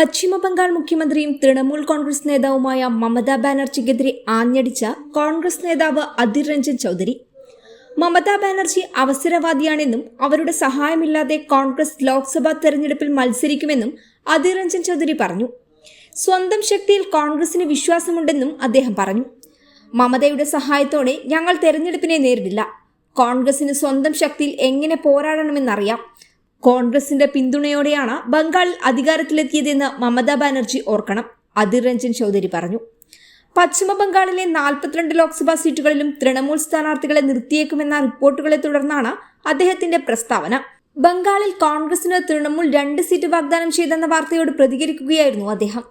പശ്ചിമ ബംഗാൾ മുഖ്യമന്ത്രിയും തൃണമൂൽ കോൺഗ്രസ് നേതാവുമായ മമതാ ബാനർജിക്കെതിരെ ആഞ്ഞടിച്ച കോൺഗ്രസ് നേതാവ് അധിർ രഞ്ജൻ ചൌധരി. മമതാ ബാനർജി അവസരവാദിയാണെന്നും അവരുടെ സഹായമില്ലാതെ കോൺഗ്രസ് ലോക്സഭാ തെരഞ്ഞെടുപ്പിൽ മത്സരിക്കുമെന്നും അധിർ രഞ്ജൻ ചൌധരി പറഞ്ഞു. സ്വന്തം ശക്തിയിൽ കോൺഗ്രസിന് വിശ്വാസമുണ്ടെന്നും അദ്ദേഹം പറഞ്ഞു. മമതയുടെ സഹായത്തോടെ ഞങ്ങൾ തെരഞ്ഞെടുപ്പിനെ നേരിടില്ല. കോൺഗ്രസിന് സ്വന്തം ശക്തിയിൽ എങ്ങനെ പോരാടണമെന്നറിയാം. കോൺഗ്രസിന്റെ പിന്തുണയോടെയാണ് ബംഗാളിൽ അധികാരത്തിലെത്തിയതെന്ന് മമതാ ബാനർജി ഓർക്കണം. അധിർ രഞ്ജൻ ചൌധരി പറഞ്ഞു. പശ്ചിമ ബംഗാളിലെ നാൽപ്പത്തിരണ്ട് ലോക്സഭാ സീറ്റുകളിലും തൃണമൂൽ സ്ഥാനാർത്ഥികളെ നിർത്തിയേക്കുമെന്ന റിപ്പോർട്ടുകളെ തുടർന്നാണ് അദ്ദേഹത്തിന്റെ പ്രസ്താവന. ബംഗാളിൽ കോൺഗ്രസിന് തൃണമൂൽ രണ്ട് സീറ്റ് വാഗ്ദാനം ചെയ്തെന്ന വാർത്തയോട് പ്രതികരിക്കുകയായിരുന്നു അദ്ദേഹം.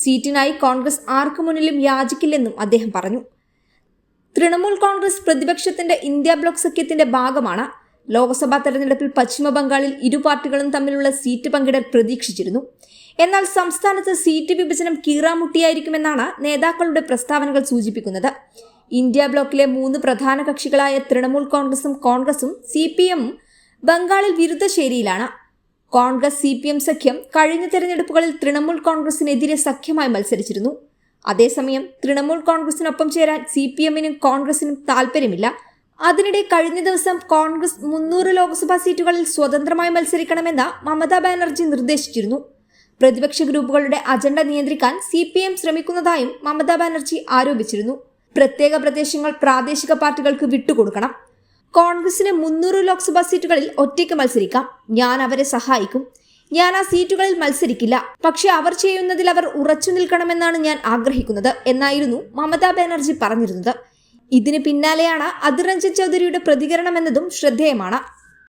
സീറ്റിനായി കോൺഗ്രസ് ആർക്കു മുന്നിലും യാചിക്കില്ലെന്നും അദ്ദേഹം പറഞ്ഞു. തൃണമൂൽ കോൺഗ്രസ് പ്രതിപക്ഷത്തിന്റെ ഇന്ത്യ ബ്ലോക്ക് സഖ്യത്തിന്റെ ഭാഗമാണ് ലോക്സഭാ തെരഞ്ഞെടുപ്പിൽ പശ്ചിമബംഗാളിൽ ഇരു പാർട്ടികളും തമ്മിലുള്ള സീറ്റ് പങ്കിടൽ പ്രതീക്ഷിച്ചിരുന്നു. എന്നാൽ സംസ്ഥാനത്ത് സീറ്റ് വിഭജനം കീറാമുട്ടിയായിരിക്കുമെന്നാണ് നേതാക്കളുടെ പ്രസ്താവനകൾ സൂചിപ്പിക്കുന്നത്. ഇന്ത്യ ബ്ലോക്കിലെ മൂന്ന് പ്രധാന കക്ഷികളായ തൃണമൂൽ കോൺഗ്രസും കോൺഗ്രസും സി പി എമ്മും ബംഗാളിൽ വിരുദ്ധ ശേരിയിലാണ് കോൺഗ്രസ് സി പി എം സഖ്യം കഴിഞ്ഞ തെരഞ്ഞെടുപ്പുകളിൽ തൃണമൂൽ കോൺഗ്രസിനെതിരെ സഖ്യമായി മത്സരിച്ചിരുന്നു. അതേസമയം തൃണമൂൽ കോൺഗ്രസിനൊപ്പം ചേരാൻ സി പി എമ്മിനും കോൺഗ്രസിനും താൽപ്പര്യമില്ല. അതിനിടെ കഴിഞ്ഞ ദിവസം കോൺഗ്രസ് മുന്നൂറ് ലോക്സഭാ സീറ്റുകളിൽ സ്വതന്ത്രമായി മത്സരിക്കണമെന്ന് മമതാ ബാനർജി നിർദ്ദേശിച്ചിരുന്നു. പ്രതിപക്ഷ ഗ്രൂപ്പുകളുടെ അജണ്ട നിയന്ത്രിക്കാൻ സി പി എം ശ്രമിക്കുന്നതായും മമതാ ബാനർജി ആരോപിച്ചിരുന്നു. പ്രത്യേക പ്രദേശങ്ങൾ പ്രാദേശിക പാർട്ടികൾക്ക് വിട്ടുകൊടുക്കണം. കോൺഗ്രസിന് മുന്നൂറ് ലോക്സഭാ സീറ്റുകളിൽ ഒറ്റയ്ക്ക് മത്സരിക്കാം. ഞാൻ അവരെ സഹായിക്കും. ഞാൻ ആ സീറ്റുകളിൽ മത്സരിക്കില്ല. പക്ഷെ അവർ ചെയ്യുന്നതിൽ അവർ ഉറച്ചു നിൽക്കണമെന്നാണ് ഞാൻ ആഗ്രഹിക്കുന്നത് എന്നായിരുന്നു മമതാ ബാനർജി പറഞ്ഞിരുന്നത്. ഇതിന് പിന്നാലെയാണ് അധിർ രഞ്ജൻ ചൗധരിയുടെ പ്രതികരണമെന്നതും ശ്രദ്ധേയമാണ്